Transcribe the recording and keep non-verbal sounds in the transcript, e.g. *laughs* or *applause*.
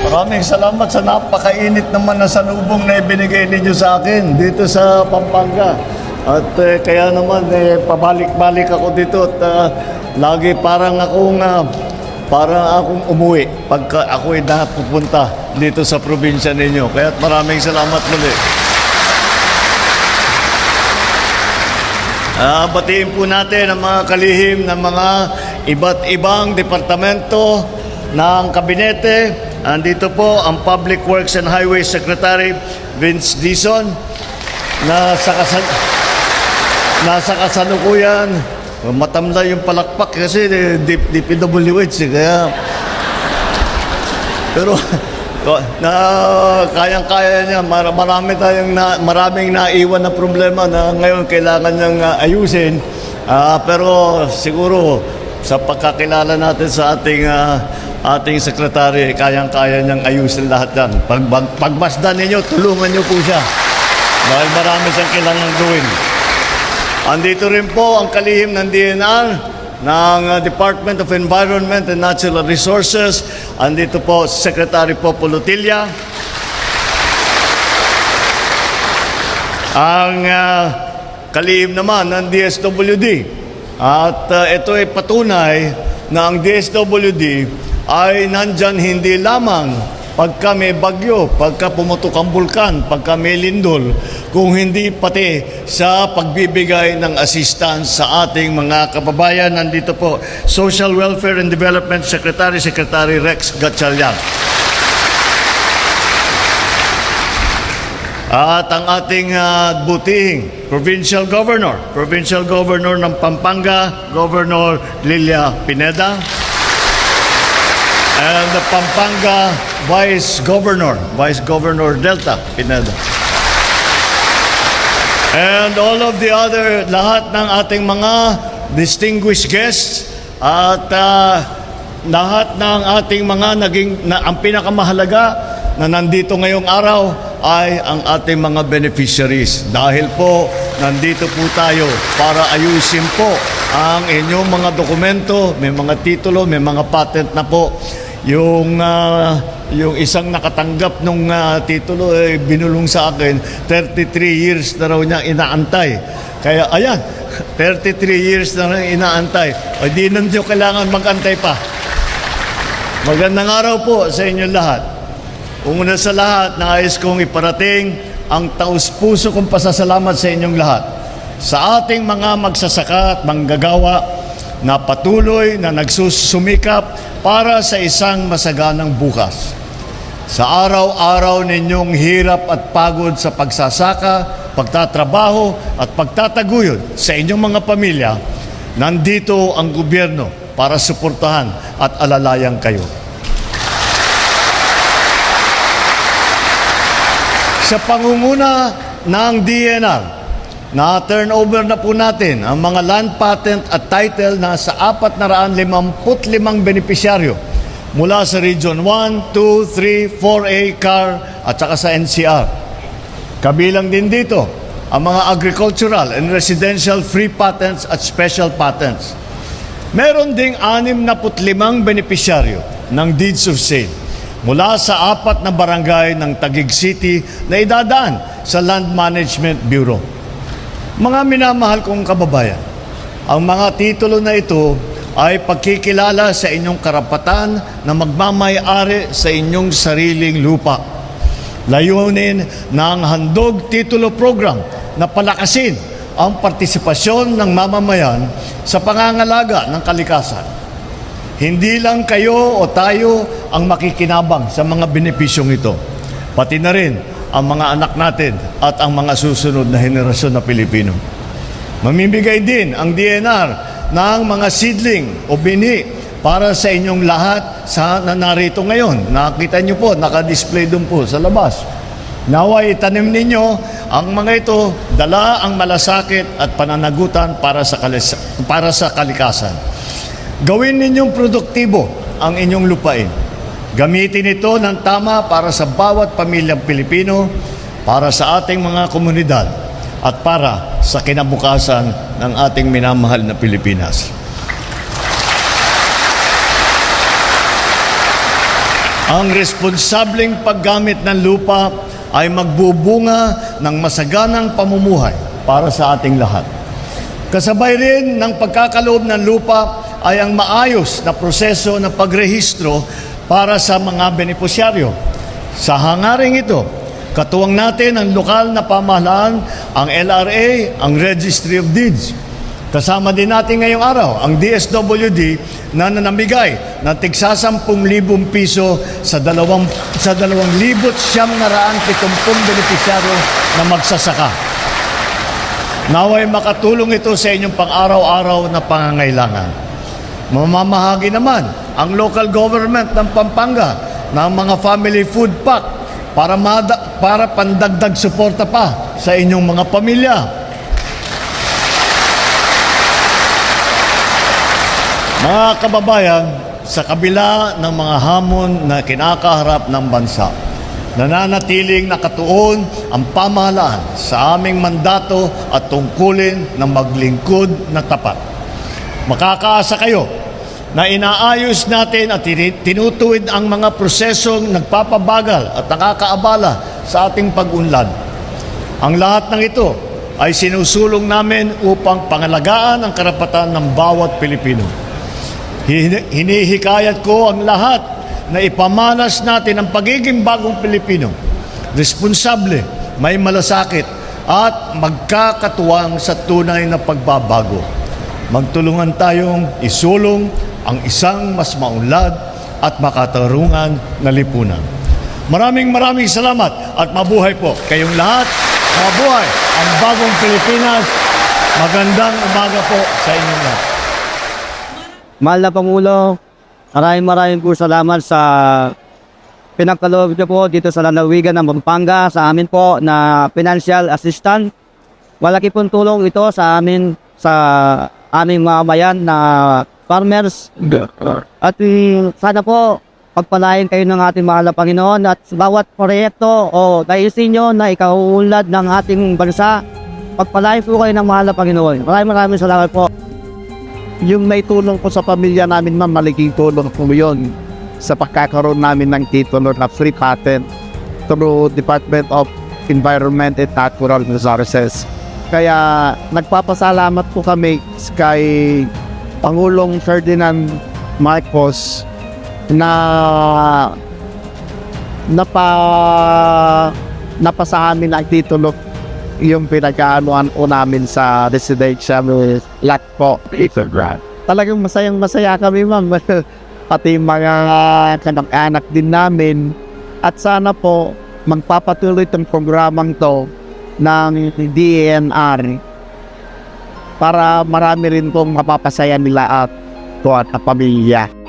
Maraming salamat sa napakainit naman na salubong na ibinigay ninyo sa akin dito sa Pampanga. At eh, kaya naman eh, pabalik-balik ako dito at ah, lagi parang akong ah, parang akong umuwi pagka ako'y napupunta dito sa probinsya ninyo. Kaya maraming salamat muli. Ah, batiin po natin ang mga kalihim ng mga iba't ibang departamento ng kabinete. Andito po ang Public Works and Highways Secretary Vince Dizon na sa kasan nasa kasalukuyan. Matamla yung palakpak kasi DPWH eh, kaya. Pero na kayang-kaya niya. Mar- marami tayong na, maraming naiwan na problema na ngayon kailangan niyang ah, ayusin. Ah, pero siguro sa pagkakilala natin sa ating ah, ating sekretary kayang-kaya niyang ayusin lahat yan pag, pag, pagmasdan ninyo tulungan niyo po siya dahil marami siyang kailangan gawin Andito rin po ang kalihim ng DNR ng uh, Department of Environment and Natural Resources. Andito po Secretary Popo Lutilla. Ang uh, kalihim naman ng DSWD. At uh, ito ay patunay na ang DSWD ay nandyan hindi lamang pagka may bagyo, pagka pumutok ang bulkan, pagka may lindol, kung hindi pati sa pagbibigay ng assistance sa ating mga kababayan. Nandito po, Social Welfare and Development Secretary, Secretary Rex Gatchalian. At ang ating uh, butihing Provincial Governor, Provincial Governor ng Pampanga, Governor Lilia Pineda. And the Pampanga Vice Governor, Vice Governor Delta Pineda. And all of the other, lahat ng ating mga distinguished guests at ah, lahat ng ating mga naging, na, ang pinakamahalaga na nandito ngayong araw ay ang ating mga beneficiaries. Dahil po, nandito po tayo para ayusin po ang inyong mga dokumento, may mga titulo, may mga patent na po. Yung ah, yung isang nakatanggap ng titulo eh, binulong sa akin 33 years na raw niya inaantay. Kaya ayan, *laughs* 33 years na raw inaantay. O di nandiyo kailangan magantay pa. Magandang araw po sa inyo lahat. Una sa lahat, nais kong iparating ang taus-puso kong pasasalamat sa inyong lahat. Sa ating mga magsasaka at manggagawa na patuloy na nagsusumikap para sa isang masaganang bukas. Sa araw-araw ninyong hirap at pagod sa pagsasaka, pagtatrabaho at pagtataguyod sa inyong mga pamilya, nandito ang gobyerno para suportahan at alalayan kayo. Sa pangunguna ng DNR, na turnover na po natin ang mga land patent at title na sa 455 benepisyaryo mula sa Region 1, 2, 3, 4A, CAR at saka sa NCR. Kabilang din dito ang mga agricultural and residential free patents at special patents. Meron ding 65 benepisyaryo ng deeds of sale mula sa apat na barangay ng Taguig City na idadaan sa Land Management Bureau. Mga minamahal kong kababayan, ang mga titulo na ito ay pagkikilala sa inyong karapatan na magmamay-ari sa inyong sariling lupa. Layunin ng Handog Titulo Program na palakasin ang partisipasyon ng mamamayan sa pangangalaga ng kalikasan. Hindi lang kayo o tayo ang makikinabang sa mga benepisyong ito, pati na rin ang mga anak natin at ang mga susunod na henerasyon na Pilipino. Mamimigay din ang DNR ng mga seedling o bini para sa inyong lahat sa na narito ngayon. Nakita niyo po, naka-display doon po sa labas. Naway itanim ninyo ang mga ito, dala ang malasakit at pananagutan para sa, kalis- para sa kalikasan. Gawin ninyong produktibo ang inyong lupain. Gamitin ito ng tama para sa bawat pamilyang Pilipino, para sa ating mga komunidad, at para sa kinabukasan ng ating minamahal na Pilipinas. Ang responsableng paggamit ng lupa ay magbubunga ng masaganang pamumuhay para sa ating lahat. Kasabay rin ng pagkakaloob ng lupa ay ang maayos na proseso ng pagrehistro para sa mga benepisyaryo. Sa hangaring ito, katuwang natin ang lokal na pamahalaan, ang LRA, ang Registry of Deeds. Kasama din natin ngayong araw ang DSWD na nanamigay ng tigsa 10,000 piso sa dalawang sa 2,000 siyam na raan pitumpung benepisyaryo na magsasaka. Naway makatulong ito sa inyong pang-araw-araw na pangangailangan. Mamamahagi naman ang local government ng Pampanga ng mga family food pack para, mada, para pandagdag suporta pa sa inyong mga pamilya. Mga kababayan, sa kabila ng mga hamon na kinakaharap ng bansa, nananatiling nakatuon ang pamahalaan sa aming mandato at tungkulin na maglingkod na tapat. Makakaasa kayo na inaayos natin at tinutuwid ang mga prosesong nagpapabagal at nakakaabala sa ating pag-unlad. Ang lahat ng ito ay sinusulong namin upang pangalagaan ang karapatan ng bawat Pilipino. Hin- Hinihikayat ko ang lahat na ipamanas natin ang pagiging bagong Pilipino. Responsable, may malasakit, at magkakatuwang sa tunay na pagbabago. Magtulungan tayong isulong ang isang mas maunlad at makatarungan na lipunan. Maraming maraming salamat at mabuhay po kayong lahat. Mabuhay ang bagong Pilipinas. Magandang umaga po sa inyong lahat. Mahal na Pangulo, maraming maraming po salamat sa pinagkaloob niyo po dito sa lalawigan ng Pampanga sa amin po na financial assistant. Malaki pong tulong ito sa amin sa aming mga bayan na farmers. At eh, sana po pagpalain kayo ng ating mahal na Panginoon at sa bawat proyekto o naisin nyo na ikaulad ng ating bansa. Pagpalain po kayo ng mahal na Panginoon. Maraming maraming salamat po. yung may tulong po sa pamilya namin ma'am, malaking tulong po yun sa pagkakaroon namin ng titulo na free patent through Department of Environment and Natural Resources. Kaya nagpapasalamat po kami kay Pangulong Ferdinand Marcos na napa napasa amin ang titulo yung pinagkaanuan po namin sa residential lot po. It's a grant. Talagang masayang masaya kami ma'am. *laughs* Pati mga kanak-anak din namin. At sana po magpapatuloy itong programang to ng DNR para marami rin pong mapapasaya nila at tuwan at pamilya.